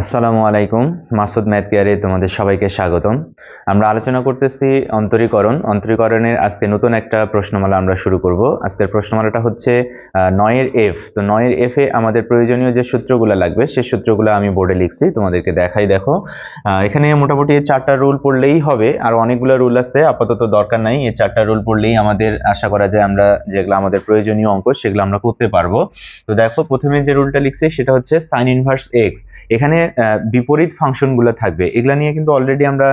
আসসালামু আলাইকুম, মাসুদ ম্যাথ কেয়ারে তোমাদের সবাইকে স্বাগতম। আমরা আলোচনা করতেছি অন্তরীকরণ। অন্তরীকরণের আজকে নতুন একটা প্রশ্নমালা আমরা শুরু করব। আজকের প্রশ্নমালাটা হচ্ছে নয়ের এফ। তো নয়ের এফ আমাদের প্রয়োজনীয় যে সূত্রগুলো লাগবে সেই সূত্রগুলো আমি বোর্ডে লিখছি, তোমাদেরকে দেখাই দেখো। এখানে মোটামুটি চারটা রুল পড়লেই হবে, আর অনেকগুলো রুল আছে, আপাতত দরকার নাই, এই চারটা রুল পড়লেই আমাদের আশা করা যায় আমরা যেগুলো আমাদের প্রয়োজনীয় অঙ্ক, সেগুলো আমরা করতে পারব। তো দেখো, প্রথমে যে রুলটা লিখছি, সেটা হচ্ছে সাইন ইনভার্স এক্স এখানে বিপরীত ফাংশনগুলো থাকবে। এগুলা নিয়ে কিন্তু অলরেডি আমরা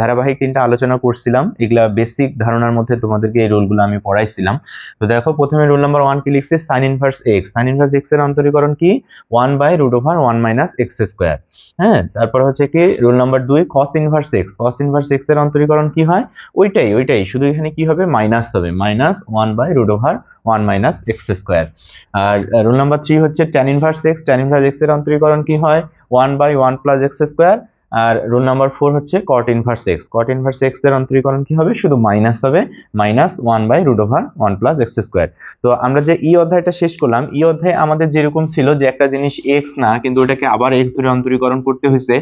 ধারাবাহিক তিনটা আলোচনা করছিলাম। এগুলা বেসিক ধারণার মধ্যে তোমাদেরকে এই রুলগুলো আমি পড়াইছিলাম। তো দেখো, প্রথমে রোল নাম্বার ওয়ান কি লিখছে? Sine inverse x sine inverse এক্সের অন্তরীকরণ কি? One by root over one minus x square হ্যাঁ তারপর হচ্ছে কি রুল নাম্বার দুই cos inverse x cos inverse এক্সের অন্তরীকরণ কি হয়? ওইটাই ওইটাই। শুধু এখানে কি হবে? মাইনাস হবে। Minus one by root over one minus x square R rule number three হচ্ছে tan inverse x tan inverse এক্সের অন্তরীকরণ কি হয়? One by one plus x square R rule number four হচ্ছে cot inverse x cot inverse এক্সের অন্তরীকরণ কি হবে? শুধু মাইনাস হবে। Minus one by root over one plus x square তো আমরা যে ই অধ্যায়টা শেষ করলাম ই অধ্যায়ে আমাদের যেরকম ছিল যে একটা জিনিস এক্স না, কিন্তু ওটাকে আবার এক্স ধরে অন্তরীকরণ করতে হয়েছে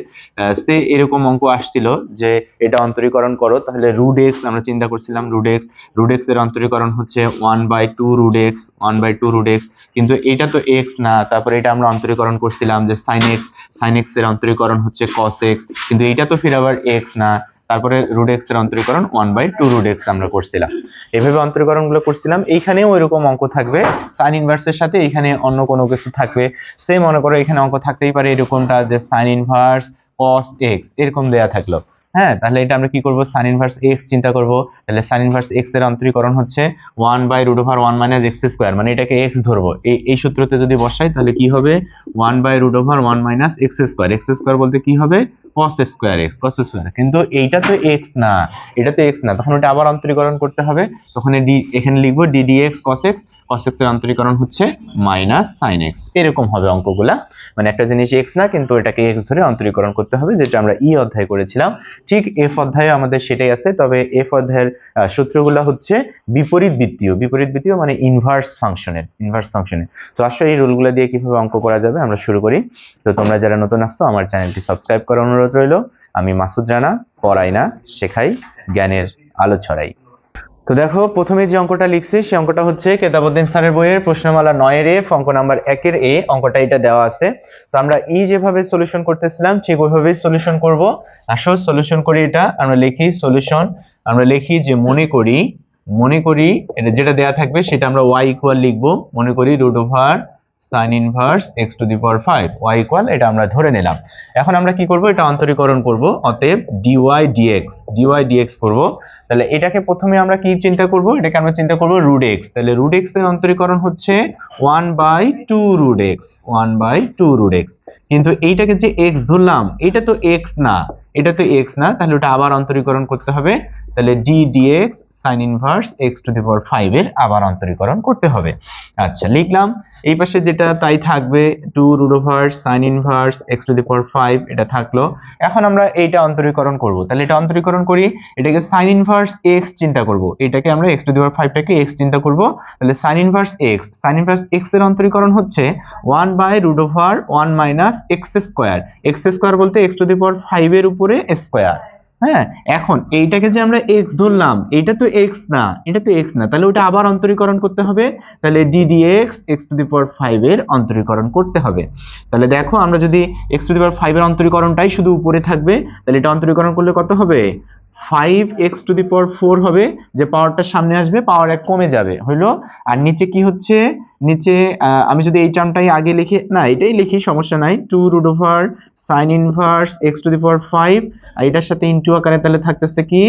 সে এরকম অঙ্ক আসছিল যে এটা অন্তরীকরণ করো, তাহলে রুট এক্স আমরা চিন্তা করছিলাম রুট এক্স রুট এক্সের অন্তরীকরণ হচ্ছে one by two root x one by two root x কিন্তু এটা তো এক্স না, তারপরে এটা আমরা অন্তরীকরণ করছিলাম যে সাইন এক্স সাইন এক্সের অন্তরীকরণ হচ্ছে কস এক্স কিন্তু এটা তো ফির আবার এক্স না। তারপরে রুট এক্সের অন্তরীকরণ one by two root x আমরা করছিলাম। এভাবে অন্তরীকরণগুলো করছিলাম। এইখানেও এরকম অঙ্ক থাকবে। সাইন ইনভার্সের সাথে এখানে অন্য কোনো কিছু থাকবে। সে মনে করো এখানে অঙ্ক থাকতেই পারে এরকমটা যে সাইন ইনভার্স cos x, এরকম দেয়া থাকল। হ্যাঁ তাহলে এটা আমরা কি করব? sin ইনভার্স x চিন্তা করব। তাহলে sin ইনভার্স এক্সের অন্তরীকরণ হচ্ছে one by root over one minus x square মানে এটাকে x ধরবো। এই এই সূত্রতে যদি বসাই, তাহলে কি হবে? One by root over one minus x square x square বলতে কি হবে? Cos square x, cos square কিন্তু এইটা তো x না, এটা তো x না। তখন ওটা আবার অন্তরীকরণ করতে হবে। তখন d, এখানে লিখব d dx cos x cos x এর অন্তরীকরণ হচ্ছে মাইনাস sin x এরকম হবে অঙ্কগুলা। মানে একটা জিনিস x না, কিন্তু এটাকে x ধরে অন্তরীকরণ করতে হবে, যেটা আমরা ই অধ্যায় করেছিলাম। ঠিক এফ অধ্যায়ে আমাদের সেটাই আছে, তবে এফ অধ্যায়ের সূত্রগুলো হচ্ছে বিপরীত বৃত্তীয় বিপরীত বৃত্তীয় মানে ইনভার্স ফাংশনের ইনভার্স ফাংশনের তো আসলে এই রুলগুলো দিয়ে কীভাবে অঙ্ক করা যাবে, আমরা শুরু করি। তো তোমরা যারা নতুন আসছো, আমার চ্যানেলটি সাবস্ক্রাইব করার অনুরোধ রইল, আমি মাসুদ রানা, পড়াই না, শেখাই, জ্ঞানের আলো ছড়াই। তো দেখো, প্রথমে যে অঙ্কটা লিখছি, সেই অঙ্কটা হচ্ছে কেতাবুদ্দিন স্যারের বইয়ের প্রশ্নমালা নয়ের এফ অঙ্ক নাম্বার একের এ, অঙ্কটা এটা দেওয়া আছে। তো আমরা ই যেভাবে সলিউশন করতেছিলাম, ঠিক ওইভাবেই সলিউশন করব। আসো সলিউশন করি এটা, আমরা লিখি সলিউশন আমরা লিখি যে মনে করি মনে করি, এটা যেটা দেয়া থাকবে, সেটা আমরা ওয়াই ইকুয়াল লিখব, মনে করি root over sine inverse x to the power five y equal এটা আমরা ধরে নিলাম। এখন আমরা কি করব? এটা অন্তরীকরণ করব। অতএব ডিওয়াই ডিএক্স ডিওয়াই ডিএক্স করব। তাহলে এটাকে প্রথমে আমরা কি চিন্তা করব? এটাকে আমরা চিন্তা করব রুট এক্স তাহলে রুট এক্সের অন্তরীকরণ হচ্ছে one by two root x one by two root x কিন্তু এইটাকে যে এক্স ধরলাম, এটা তো এক্স না, এটা তো এক্স না, তাহলে ওটা আবার অন্তরীকরণ করতে হবে। তাহলে d d x sine inverse x to the power five এর আবার অন্তরীকরণ করতে হবে। আচ্ছা লিখলাম। এই পাশে যেটা, তাই থাকবে two root over sine inverse x to the power five এটা থাকল। এখন আমরা এইটা অন্তরীকরণ করব। তাহলে এটা অন্তরীকরণ করি, এটাকে সাইন ইনভার্স এক্স চিন্তা করব। এটাকে আমরা এক্স টু দি পাওয়ার ফাইভটাকে এক্স চিন্তা করব। তাহলে sine inverse x sine inverse এক্সের অন্তরীকরণ হচ্ছে one by root over one minus x square x square বলতে x to the power five এর উপরে স্কোয়ার হ্যাঁ? এখন এইটাকে যে আমরা x ধরলাম এটা তো x না, এটা তো x না। তাহলে ওটা আবার অন্তরীকরণ করতে হবে। তাহলে ddx x to the power 5 এর অন্তরীকরণ করতে হবে। তাহলে দেখো আমরা যদি x টু দি পাওয়ার 5 এর অন্তরীকরণটাই শুধু উপরে থাকবে, তাহলে এটা অন্তরীকরণ করলে কত হবে? 5x টু দি পাওয়ার 4 হবে, যে পাওয়ারটা সামনে আসবে পাওয়ার এক কমে যাবে, হইল? আর নিচে কি হচ্ছে? নিচে আমি যদি এই টার্মটাই আগে লিখি, না, এটাই লিখি, সমস্যা নাই। Two root over sine inverse x to the power five আর এটার সাথে ইন্টু আকারে তাহলে থাকতেছে কি?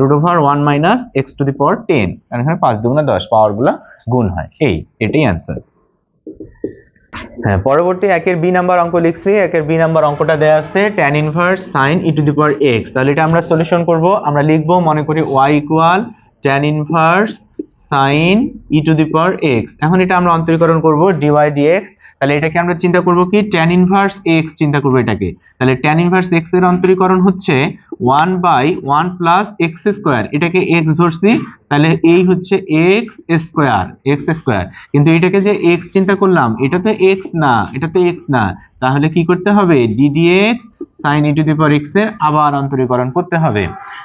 Root over one minus x to the power ten কারণ এখানে পাঁচ দুগুণা দশ পাওয়ারগুলা গুণ হয়। এই, এটাই অ্যান্সার হ্যাঁ পরবর্তী একের বি নাম্বার অঙ্ক লিখছি। একের বি নাম্বার অঙ্কটা দেয়া আছে tan inverse sine e to the power x তাহলে এটা আমরা সলিউশন করব। আমরা লিখব, মনে করি y equal tan inverse sine e to the power x এখন এটা আমরা অন্তরীকরণ করব ডিওয়াই ডিএক্স তাহলে এটাকে আমরা চিন্তা করব কি? ট্যান ইনভার্স এক্স চিন্তা করব এটাকে। তাহলে ট্যান ইনভার্স এক্সের অন্তরীকরণ হচ্ছে one by one plus x square এটাকে এক্স ধরছি, তাহলে এই হচ্ছে এক্স স্কোয়ার এক্স স্কোয়ার কিন্তু এটাকে যে x চিন্তা করলাম, এটা তো এক্স না, এটা তো এক্স না। তাহলে কি করতে হবে? D d x sine e to the power এক্সের আবার অন্তরীকরণ করতে হবে।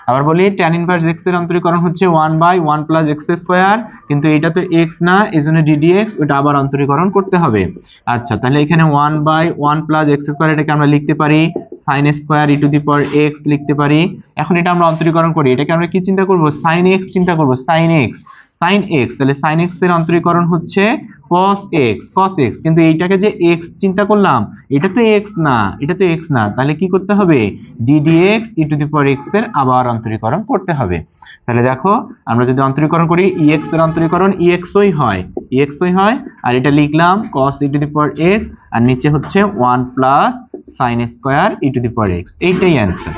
আবার বলি ট্যান ইনভার্স এক্সের অন্তরীকরণ হচ্ছে one by one plus x square কিন্তু এটা তো এক্স না এই জন্য ডিডিএক্স ওটা আবার অন্তরীকরণ করতে হবে। আচ্ছা তাহলে এখানে one by one plus x square এটাকে আমরা লিখতে পারি sine square e the power x লিখতে পারি। এখন এটা আমরা অন্তরীকরণ করি। এটাকে আমরা কি চিন্তা করব? সাইন এক্স চিন্তা করব। সাইন এক্স সাইন এক্স তাহলে সাইন এক্সের অন্তরীকরণ হচ্ছে cos x cos x কিন্তু এইটাকে যে x চিন্তা করলাম, এটা তো x না, এটা তো x না। তাহলে কি করতে হবে? ddx e to the power x এর আবার অন্তরীকরণ করতে হবে। তাহলে দেখো, আমরা যদি অন্তরীকরণ করি ex এর অন্তরীকরণ ex ই হয়। ex ই হয়, আর এটা লিখলাম cos e to the power x আর নিচে হচ্ছে 1 plus sin square e to the power x এইটাই অ্যান্সার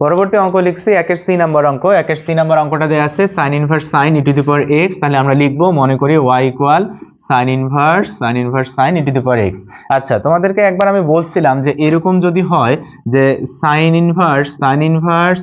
পরবর্তী অঙ্ক লিখছি একের তিন নম্বর অঙ্ক। একের তিন নম্বর অঙ্কটা দেওয়া আছে sine inverse sine e to the power x তাহলে আমরা লিখব, মনে করি y equal sine inverse sine inverse sine e to the power x আচ্ছা তোমাদেরকে একবার আমি বলছিলাম যে এরকম যদি হয় যে sine inverse sine inverse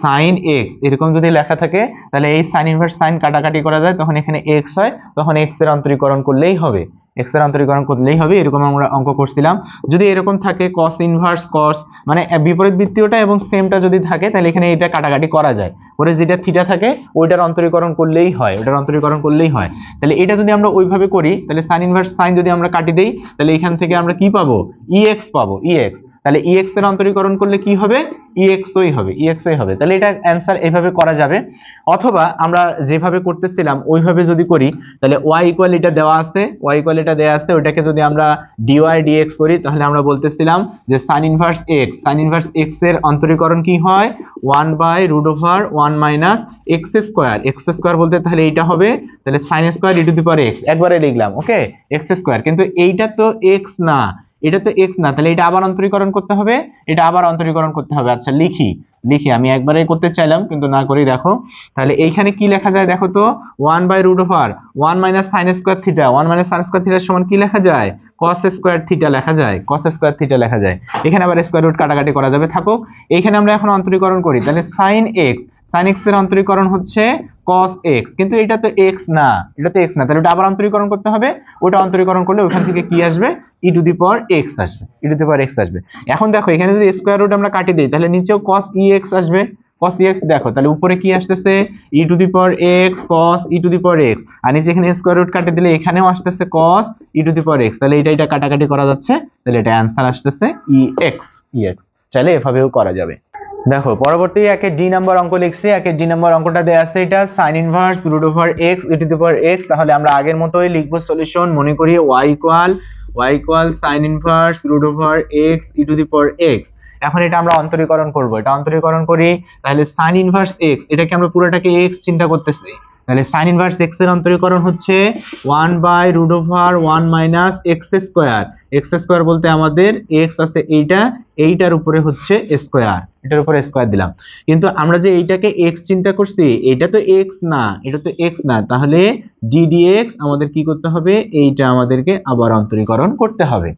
sine x এরকম যদি লেখা থাকে, তাহলে এই সাইন ইনভার্স সাইন কাটাকাটি করা যায়, তখন এখানে এক্স হয়, তখন এক্সের অন্তরীকরণ করলেই হবে। এক্সের অন্তরীকরণ করলেই হবে, এরকম আমরা অঙ্ক করছিলাম। যদি এরকম থাকে, cos ইনভার্স cos মানে বিপরীত বৃত্তীয়টা এবং সেমটা যদি থাকে, তাহলে এখানে এটা কাটাকাটি করা যায়। ওরে যেটা থিটা থাকে, ওইটার অন্তরীকরণ করলেই হয় ওটার অন্তরীকরণ করলেই হয়। তাহলে এটা যদি আমরা ওইভাবে করি, তাহলে সাইন ইনভার্স সাইন যদি আমরা কাটি দেই, তাহলে এখান থেকে আমরা কি পাবো? Ex পাবো ex তাহলে ex এর অন্তরীকরণ করলে কি হবে? Exই হবে exই হবে। তাহলে এটা অ্যান্সার এইভাবে করা যাবে। অথবা আমরা যেভাবে করতেছিলাম, ওইভাবে যদি করি, তাহলে ওয়াই ইকুয়াল এটা দেওয়া আছে, y ইকুয়াল এটা দেওয়া আছে। ওটাকে যদি আমরা dy dx করি, তাহলে আমরা বলতেছিলাম যে sine inverse x sine inverse x এর অন্তরীকরণ কি হয়? One by root over one minus x square x square বলতে তাহলে এইটা হবে, তাহলে sin square e to the power x একবারে লিখলাম ওকে x স্কয়ার কিন্তু এইটা তো এক্স না। এটা তো এক্স না, তাহলে এটা আবার অন্তরীকরণ করতে হবে, এটা আবার অন্তরীকরণ করতে হবে। আচ্ছা লিখি লিখি, আমি একবারে করতে চাইলাম, কিন্তু না করি দেখো। তাহলে এইখানে কি লেখা যায় দেখো তো? 1 by root over 1 minus sine square theta 1 minus sine square থিটার সমান কি লেখা যায়? cos স্কয়ার থিটা লেখা যায়, cos স্কয়ার থিটা লেখা যায়। এখানে আবার স্কয়ার রুট কাটাকাটি করা যাবে, থাকুক। এইখানে আমরা এখন অন্তরীকরণ করি, তাহলে sin x sin x এর অন্তরীকরণ হচ্ছে cos x কিন্তু এটা তো x না, এটা তো x না। তাহলে ওটা আবার অন্তরীকরণ করতে হবে। ওটা অন্তরীকরণ করলে ওখান থেকে কি আসবে? e to the power x আসবে। e to the power x আসবে। এখন দেখো, এখানে যদি স্কয়ার রুট আমরা কাটি দিই, তাহলে নিচেও cos ex আসবে। cos ex দেখো, তাহলে উপরে কি আসতেছে? e to the power x cos e to the power x আর নিচে এখানে স্কয়ার রুট কাটে দিলে এখানেও আসতেছে cos e to the power x তাহলে এটা এটা কাটাকাটি করা যাচ্ছে। তাহলে এটা অ্যান্সার আসতেছে ex ex চাইলে এভাবেও করা যাবে। দেখো, পরবর্তী একে ডি নাম্বার অঙ্ক লিখছি, একে ডি নাম্বার অঙ্কটা দেয়া আছে, এটা sine inverse root over x e to x, তাহলে আমরা আগের মতোই লিখব সলিউশন মনে করি y equal equal sin inverse root over x to the x এখন এটা আমরা অন্তরীকরণ করব, এটা অন্তরীকরণ করি, তাহলে সাইন ইনভার্স এক্স এটাকে আমরা পুরোটাকে x চিন্তা করতেছি। তাহলে sin ইনভার্স x এর অন্তরীকরণ হচ্ছে 1 by root over 1 minus x square x square বলতে আমাদের x আছে এইটা, এইটার উপরে হচ্ছে স্কয়ার এটার উপরে স্কয়ার দিলাম। কিন্তু আমরা যে এইটাকে x চিন্তা করছি, এটা তো x না, এটা তো x না, তাহলে ddx আমাদের কি করতে হবে? এইটা আমাদেরকে আবার অন্তরীকরণ করতে হবে।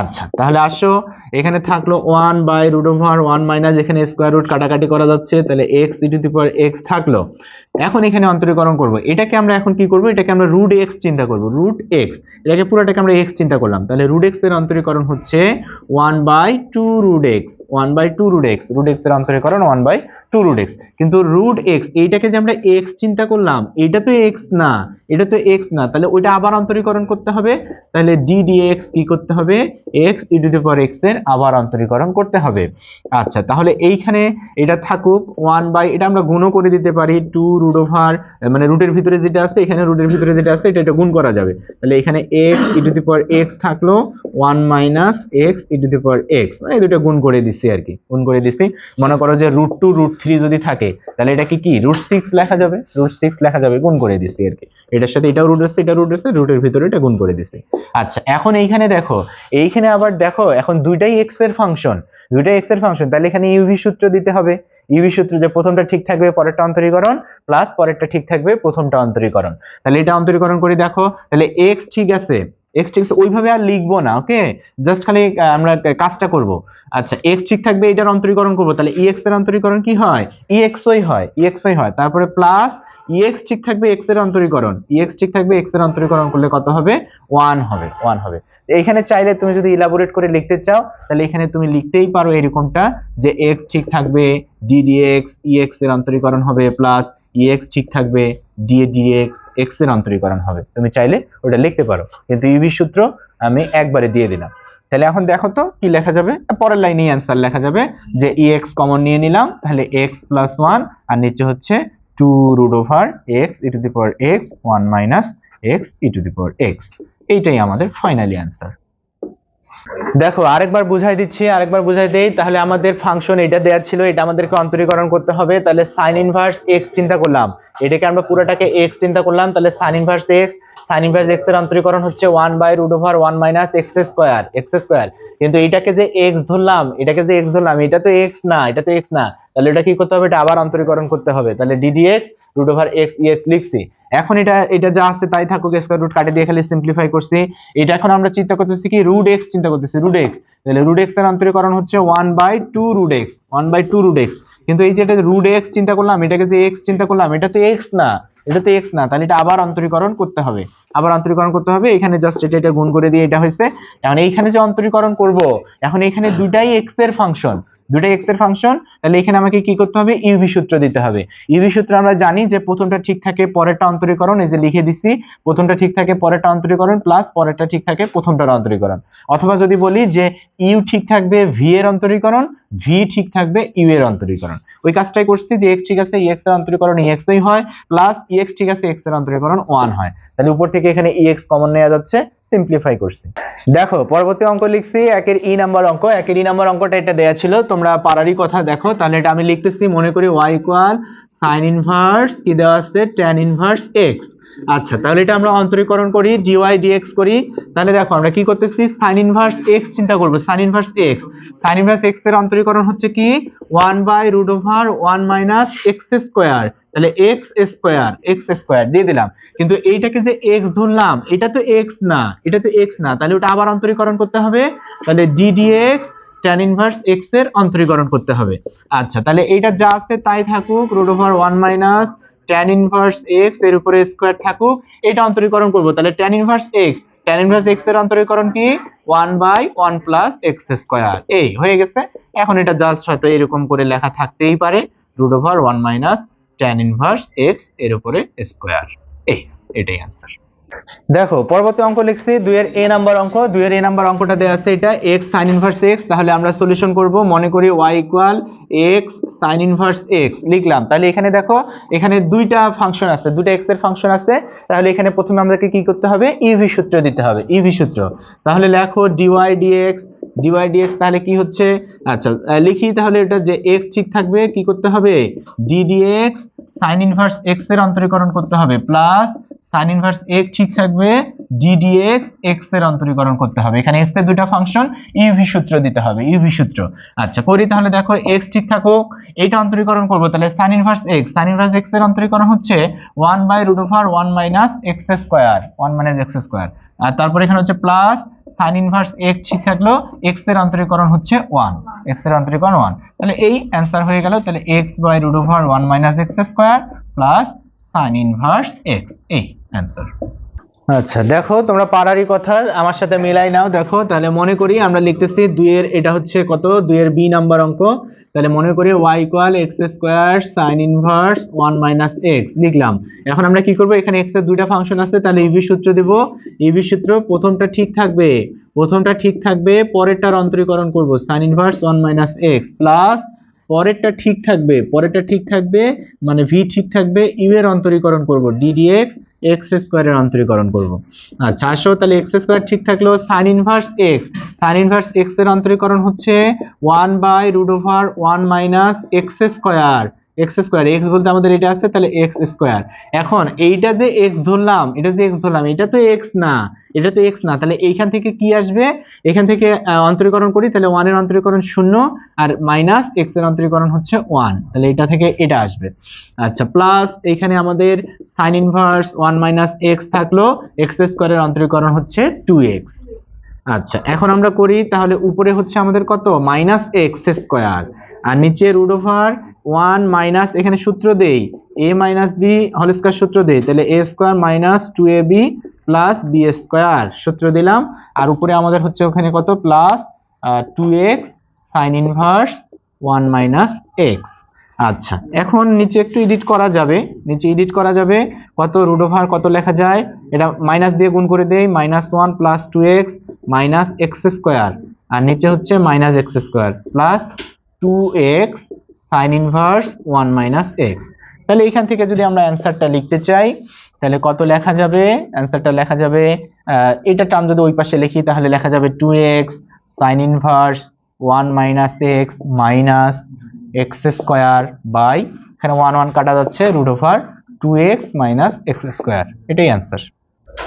আচ্ছা তাহলে আসো, এখানে থাকল 1 বাই রুট ওভার 1 মাইনাস এখানে স্কয়ার রুট কাটাকাটি করা যাচ্ছে, তাহলে x ই টু x থাকল। এখন এখানে অন্তরীকরণ করব। এটাকে আমরা এখন কি করব? এটাকে আমরা রুট x চিন্তা করব। রুট x, এটাকে পুরোটাকে আমরা x চিন্তা করলাম। তাহলে রুট x এর অন্তরীকরণ হচ্ছে 1 by 2 root x 1 by 2 root x root x এর অন্তরীকরণ 1 বাই 2 রুট x কিন্তু রুট x, এইটাকে যে আমরা x চিন্তা করলাম, এটা তো x না, এটা তো x না, তাহলে ওইটা আবার অন্তরীকরণ করতে হবে। তাহলে d dx কি করতে হবে? x e to the x এর আবার অন্তরীকরণ করতে হবে। আচ্ছা তাহলে এইখানে এটা থাকুক 1 বাই এটা আমরা গুণও করে দিতে পারি 2 রুট ওভার মানে রুটের ভিতরে যেটা আছে, এখানে রুটের ভিতরে যেটা আছে, এটা এটা গুণ করা যাবে। তাহলে এখানে x e to the power x থাকল 1 minus x e to the power x মানে এই দুটো গুণ করে দিচ্ছি আর কি, গুণ করে দিচ্ছি। মনে করো যে রুট টু রুট থ্রি যদি থাকে, তাহলে এটা কি কি রুট সিক্স লেখা যাবে? রুট সিক্স লেখা যাবে, গুণ করে দিচ্ছি আর কি। এটার সাথে এটাও রুট আছে এটা রুট আছে রুটের ভিতরে এটা গুণ করে দিছি আচ্ছা এখন এইখানে দেখো, এইখানে আবার দেখো, এখন দুইটাই এক্সের ফাংশন দুইটাই এক্সের ফাংশন তাহলে এখানে ইউভি সূত্র দিতে হবে। ইউভি সূত্র যে প্রথমটা ঠিক থাকবে, পরেরটা অন্তরীকরণ প্লাস পরেরটা ঠিক থাকবে, প্রথমটা অন্তরীকরণ তাহলে এটা অন্তরীকরণ করে, দেখো, তাহলে এক্স ঠিক আছে। এক্স ঠিক ওইভাবে আর লিখব না ওকে জাস্ট খালি আমরা কাজটা করব। আচ্ছা এক্স ঠিক থাকবে, এটার অন্তরীকরণ করব। তাহলে ইএক্স এর অন্তরীকরণ কি হয়? ইএক্সই হয় ইএক্সই হয়। তারপরে প্লাস ইএক্স ঠিক থাকবে এক্সের অন্তরীকরণ। ইএক্স ঠিক থাকবে এক্সের অন্তরীকরণ করলে কত হবে? ওয়ান হবে ওয়ান হবে। তো এইখানে চাইলে তুমি যদি ইলাবোরেট করে লিখতে চাও, তাহলে এখানে তুমি লিখতেই পারো এরকমটা যে এক্স ঠিক থাকবে ডিডিএক্স ইএক্স এর অন্তরীকরণ হবে প্লাস ইএক্স ঠিক থাকবে ডিএক্স এক্সের অন্তরীকরণ হবে। তুমি চাইলে ওটা লিখতে পারো। কিন্তু ইভি সূত্র আমি একবারে দিয়ে দিলাম। তাহলে এখন দেখো তো কি লেখা যাবে? পরের লাইনেই অ্যান্সার লেখা যাবে যে ইএক্স কমন নিয়ে নিলাম, তাহলে এক্স প্লাস ওয়ান আর নিচে হচ্ছে two root over x e to the power x, one minus x e to the power x. এইটাই আমাদের ফাইনালি অ্যান্সার। দেখো, আরেকবার বুঝাই দিচ্ছি, আরেকবার বুঝাই দেই, তাহলে আমাদের ফাংশন এটা দেয়া ছিল, এটা আমাদেরকে অন্তরীকরণ করতে হবে। তাহলে সাইন ইনভার্স এক্স চিন্তা করলাম। এটাকে আমরা পুরোটাকে এক্স চিন্তা করলাম, তাহলে sine inverse x sine inverse এক্সের অন্তরীকরণ হচ্ছে one by root over one minus x square x square কিন্তু এটাকে যে এক্স ধরলাম, এটাকে যে এক্স ধরলাম, এটা তো এক্স না, এটা তো এক্স না। তাহলে এটা কি করতে হবে? এটা আবার অন্তরীকরণ করতে হবে। তাহলে d d x root over x e x লিখছি। এখন এটা এটা যা আছে তাই থাকুক স্কয়ার রুট কাটে দিয়ে খালি সিম্পলিফাই করছি। এটা এখন আমরা চিন্তা করতেছি কি? রুট এক্স চিন্তা করতেছি রুট এক্স তাহলে রুট এক্সের অন্তরীকরণ হচ্ছে one by two root x one by two root x কিন্তু এই যে এটা রুট এক্স চিন্তা করলাম, এটাকে যে এক্স চিন্তা করলাম, এটা তো এক্স না। এটা তো এক্স না। তাহলে এটা আবার অন্তরীকরণ করতে হবে। আবার অন্তরীকরণ করতে হবে, এখানে জাস্ট এটা এটা গুণ করে দিয়ে এটা হয়েছে। এখন এইখানে যে অন্তরীকরণ করব, এখন এখানে দুটাই এক্সের ফাংশন দুটাই এক্সের ফাংশন তাহলে এখানে আমাকে কি করতে হবে? ইউভি সূত্র দিতে হবে। ইউভি সূত্র আমরা জানি যে প্রথমটা ঠিক থাকে, পরেরটা অন্তরীকরণ, এই যে লিখে দিছি, প্রথমটা ঠিক থাকে, পরেরটা অন্তরীকরণ প্লাস পরেরটা ঠিক থাকে, প্রথমটার অন্তরীকরণ। অথবা যদি বলি যে ইউ ঠিক থাকবে ভি এর অন্তরীকরণ ভি ঠিক থাকবে ইউ এর অন্তরীকরণ। ওই কাজটাই করছি যে এক্স ঠিক আছে এক্সের অন্তরীকরণ এক্স ই হয় প্লাস এক্স ঠিক আছে এক্সের অন্তরীকরণ ওয়ান হয়। তাহলে উপর থেকে এখানে এক্স কমন নেওয়া যাচ্ছে সিম্পলিফাই করছি। দেখো, পরবর্তী অঙ্ক লিখছি, একের ই নাম্বার অঙ্ক, একের ই নাম্বার অঙ্কটা এটা দেয়া ছিল, তোমরা পারারই কথা দেখো, তাহলে এটা আমি লিখতেছি, মনে করি ওয়াই ইকুয়াল সাইন ইনভার্স কি দেওয়া আছে ট্যান ইনভার্স এক্স আচ্ছা তাহলে এটা আমরা অন্তরীকরণ করি ডিওয়াই ডিএক্স করি। তাহলে দেখো, আমরা কি করতেছি? সাইন ইনভার্স এক্স চিন্তা করব sine inverse x sine inverse এক্সের অন্তরীকরণ হচ্ছে কি? One by root over one minus x square তাহলে এক্স স্কোয়ার এক্স স্কোয়ার দিয়ে দিলাম। কিন্তু এইটাকে যে এক্স ধরলাম, এটা তো এক্স না, এটা তো এক্স না। তাহলে ওটা আবার অন্তরীকরণ করতে হবে। তাহলে ডিডিএক্স tan ইনভার্স x এর অন্তরীকরণ করতে হবে। আচ্ছা তাহলে এইটা যা আছে তাই থাকুক root over one minus tan inverse x এর উপরে স্কোয়ার থাকুক এটা অন্তরীকরণ করব। তাহলে tan inverse x, tan inverse x এর অন্তরীকরণ কি? 1 বাই 1 প্লাস এক্স স্কোয়ার এই, হয়ে গেছে। এখন এটা জাস্ট হয়তো এরকম করে লেখা থাকতেই পারে root over one minus tan inverse x এর উপরে স্কোয়ার এই, এটাই অ্যান্সার দেখো, পরবর্তী অঙ্ক লিখছি, দুইয়ের এ নাম্বার অঙ্ক, দুইয়ের এ নাম্বার অঙ্কটা দেওয়া আছে এটা x sin ইনভার্স x, তাহলে আমরা সলিউশন করব, মনে করি y equal x sin inverse x, লিখলাম। তাহলে এখানে দেখো, এখানে দুইটা ফাংশন আছে, দুইটা এর ফাংশন আছে, তাহলে এখানে প্রথমে আমাদেরকে কি করতে হবে ইভি সূত্র দিতে হবে ইভি সূত্র। তাহলে লেখো dy dx dy dx তাহলে কি হচ্ছে? আচ্ছা লিখি তাহলে এটা যে x ঠিক থাকবে, কি করতে হবে? d sin ইনভার্স এক্সের অন্তরীকরণ করতে হবে প্লাস sin ইনভার্স x ঠিক থাকবে d dx x এর অন্তরীকরণ করতে হবে। এখানে x এর দুইটা ফাংশন ইউভি সূত্র দিতে হবে ইউভি সূত্র। আচ্ছা করি তাহলে দেখো x ঠিক থাকুক, এটা অন্তরীকরণ করব, তাহলে sin inverse x, sin inverse x এর অন্তরীকরণ হচ্ছে 1 by root over 1 minus x square 1 minus x square আর তারপর এখানে হচ্ছে প্লাস sin ইনভার্স এক্স ঠিক থাকল এক্সের অন্তরীকরণ হচ্ছে ওয়ান এক্সের অন্তরীকরণ ওয়ান তাহলে এই অ্যান্সার হয়ে গেল, তাহলে x by root over one minus x square plus sine inverse x এই অ্যান্সার আচ্ছা দেখো, তোমরা পারারই কথা আমার সাথে মিলাই নাও, দেখো, তাহলে মনে করি আমরা লিখতেছি দুইয়ের, এটা হচ্ছে কত? দুইয়ের বি নাম্বার অঙ্ক তাহলে মনে করি y equal x square sine inverse one minus x লিখলাম। এখন আমরা কি করব? এখানে x এর দুইটা ফাংশন আছে, তাহলে ইভি সূত্র দেব। ইভি সূত্র প্রথমটা ঠিক থাকবে, প্রথমটা ঠিক থাকবে, পরেরটার অন্তরীকরণ করব sine inverse one minus x plus পরেরটা ঠিক থাকবে, পরেরটা ঠিক থাকবে মানে ভি ঠিক থাকবে ইউ এর অন্তরীকরণ করব ডিডিএক্স এক্স স্কোয়ারের অন্তরীকরণ করব। আচ্ছা আসো তাহলে এক্স স্কোয়ার ঠিক থাকল sine inverse x sine inverse এক্সের অন্তরীকরণ হচ্ছে one by root over one minus x square x square x বলতে আমাদের এটা আছে, তাহলে এক্স স্কোয়ার এখন এইটা যে এক্স ধরলাম, এটা যে এক্স ধরলাম, এটা তো এক্স না, এটা তো এক্স না, তাহলে এইখান থেকে কি আসবে? এখান থেকে অন্তরীকরণ করি, তাহলে ওয়ানের অন্তরীকরণ শূন্য আর মাইনাস এক্সের অন্তরীকরণ হচ্ছে ওয়ান তাহলে এটা থেকে এটা আসবে। আচ্ছা প্লাস এখানে আমাদের sine inverse one minus x থাকল এক্স স্কোয়ারের অন্তরীকরণ হচ্ছে টু এক্স আচ্ছা এখন আমরা করি, তাহলে উপরে হচ্ছে আমাদের কত? মাইনাস এক্স স্কোয়ার আর নিচে রুট ওভার ওয়ান মাইনাস, এখানে সূত্র দেই। A minus b, whole square সূত্র দেই। তাহলে a square minus two a b plus b square, সূত্র দিলাম। আর উপরে আমাদের হচ্ছে ওখানে কত? Plus two x sine inverse one minus x. আচ্ছা এখন নিচে একটু এডিট করা যাবে। নিচে এডিট করা যাবে। কত? রুট ওভার কত লেখা যায়? এটা মাইনাস দিয়ে গুণ করে দেই। Minus one plus two x minus x square. আর নিচে হচ্ছে minus x square plus two x sine inverse one minus x তাহলে এখান থেকে যদি আমরা অ্যান্সারটা লিখতে চাই, তাহলে কত লেখা যাবে? অ্যান্সারটা লেখা যাবে এটা টার্ম যদি ওই পাশে লিখি, তাহলে লেখা যাবে two x sine inverse one minus x minus x square by এখানে ওয়ান ওয়ান কাটা যাচ্ছে root over two x minus x square এটাই অ্যান্সার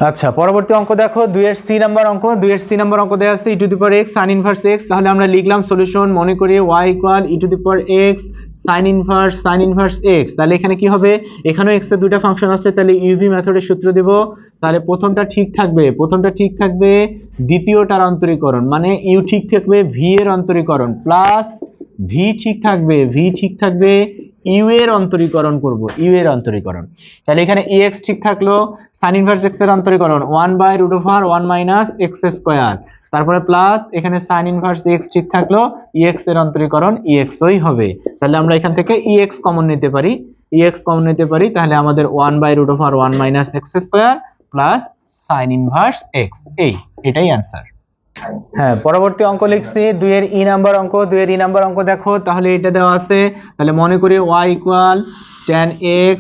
আচ্ছা পরবর্তী অঙ্ক দেখো দুইয়ের সি নাম্বার অঙ্ক, দুই দুইয়ের সি নাম্বার অঙ্ক দেওয়া আছে e to the power x sine inverse x তাহলে আমরা লিখলাম সলিউশন মনে করি y equal e to the power x sine inverse sine inverse x তাহলে এখানে কি হবে? এখানেও এক্সের দুইটা ফাংশন আছে, তাহলে ইউভি মেথডের সূত্র দেব। তাহলে প্রথমটা ঠিক থাকবে, প্রথমটা ঠিক থাকবে দ্বিতীয়টার অন্তরীকরণ মানে ইউ ঠিক থাকবে ভি এর অন্তরীকরণ প্লাস ভি ঠিক থাকবে ভি ঠিক থাকবে ইউ এর অন্তরীকরণ করব ইউ এর অন্তরীকরণ। তাহলে এখানে ex ঠিক থাকল, sin ইনভার্স এক্সের অন্তরীকরণ 1 by root over 1 minus x square তারপরে প্লাস এখানে sin ইনভার্স এক্স ঠিক থাকল ex এর অন্তরীকরণ ex ওই হবে। তাহলে আমরা এখান থেকে ex কমন নিতে পারি ex কমন নিতে পারি, তাহলে আমাদের 1 by root over 1 minus x square plus sin inverse x, এই, এটাই অ্যান্সার হ্যাঁ পরবর্তী অঙ্ক লিখছি, দুইয়ের ই নাম্বার অঙ্ক, দুইয়ের ই নাম্বার অঙ্ক দেখো, তাহলে এটা দেওয়া আছে। তাহলে মনে করি y equal tan x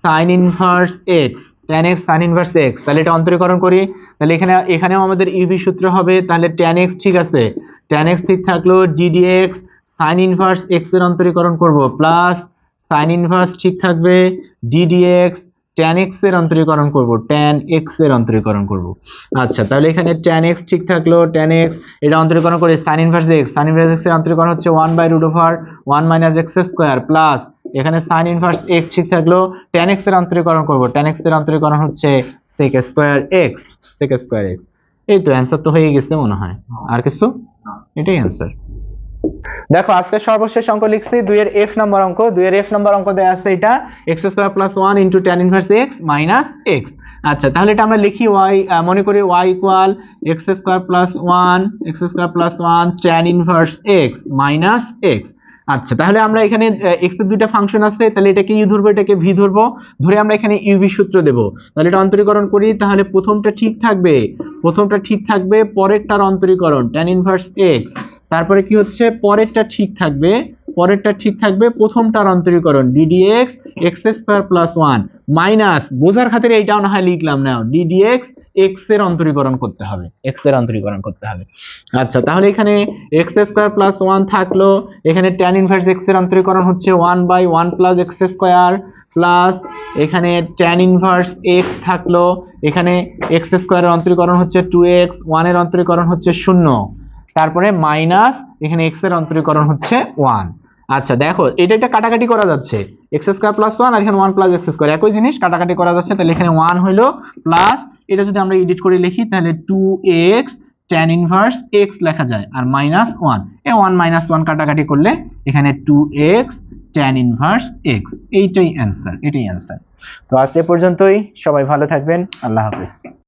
sin inverse x, tan x sin inverse x, তাহলে এটা অন্তরীকরণ করি। তাহলে এখানে, এখানেও আমাদের ইউভি সূত্র হবে, তাহলে tan x ঠিক আছে। tan x ঠিক থাকল ddx sin ইনভার্স x এর অন্তরীকরণ করব প্লাস sin ইনভার্স ঠিক থাকবে ddx tan x এর অন্তরীকরণ করব tan x এর অন্তরীকরণ করব। আচ্ছা তাহলে এখানে tan x ঠিক থাকল tan x এটা অন্তরীকরণ করে sin inverse x sin inverse x এর অন্তরীকরণ হচ্ছে 1 by root over 1 minus x square plus এখানে sin ইনভার্স x ঠিক থাকল tan x এর অন্তরীকরণ করব tan x এর অন্তরীকরণ হচ্ছে sec square x sec square x এই তো অ্যান্সার তো হয়ে গেছে মনে হয়। আর কিছু? এটাই অ্যান্সার দেখো, আজকে সর্বশেষ অঙ্ক লিখছি, দুইয়ের এফ নম্বর অঙ্ক। দুইয়ের এফ নম্বর অঙ্ক দেওয়া আছে এটা x square plus one into tan inverse x minus x আচ্ছা তাহলে এটা আমরা লিখি ওয়াই মনে করি y equal x square plus one x square plus one tan inverse x minus x আচ্ছা তাহলে আমরা এখানে এক্সের দুইটা ফাংশন আছে, তাহলে এটাকে ইউ ধরবো, এটাকে ভি ধরবো। ধরে আমরা এখানে ইউভি সূত্র দেব। তাহলে এটা অন্তরীকরণ করি, তাহলে প্রথমটা ঠিক থাকবে, প্রথমটা ঠিক থাকবে, পরেরটার অন্তরীকরণ, tan ইনভার্স এক্স তারপরে কি হচ্ছে? পরেরটা ঠিক থাকবে। পরেরটা ঠিক থাকবে প্রথমটার অন্তরীকরণ ddx x square plus one minus বোঝার খাতিরে এইটাও না হয় লিখলাম না। Ddx এক্সের অন্তরীকরণ করতে হবে। X এর অন্তরীকরণ করতে হবে। আচ্ছা তাহলে এখানে x স্কোয়ার প্লাস ওয়ান থাকল। এখানে ট্যান ইনভার্স x এর অন্তরীকরণ হচ্ছে one by one plus x square plus এখানে ট্যান ইনভার্স এক্স থাকল। এখানে x স্কয়ারের অন্তরীকরণ হচ্ছে টু এক্স ওয়ানের অন্তরীকরণ হচ্ছে শূন্য। তারপরে মাইনাস, এখানে x এর অন্তরীকরণ হচ্ছে ওয়ান আচ্ছা দেখো, এটা একটা কাটাকাটি করা যাচ্ছে। এক্স স্কয়ার প্লাস ওয়ান আর এখানে 1 প্লাস x স্কয়ার একই জিনিস, কাটাকাটি করা যাচ্ছে, তাহলে এখানে 1 হইল প্লাস এটা যদি আমরা এডিট করে লিখি, তাহলে 2x tan ইনভার্স x লেখা যায়, আর মাইনাস ওয়ান এ ওয়ান মাইনাস ওয়ান কাটাকাটি করলে এখানে 2x tan ইনভার্স এক্স এইটাই অ্যান্সার এটাই অ্যান্সার তো আজ এ পর্যন্তই, সবাই ভালো থাকবেন, আল্লাহ হাফেজ।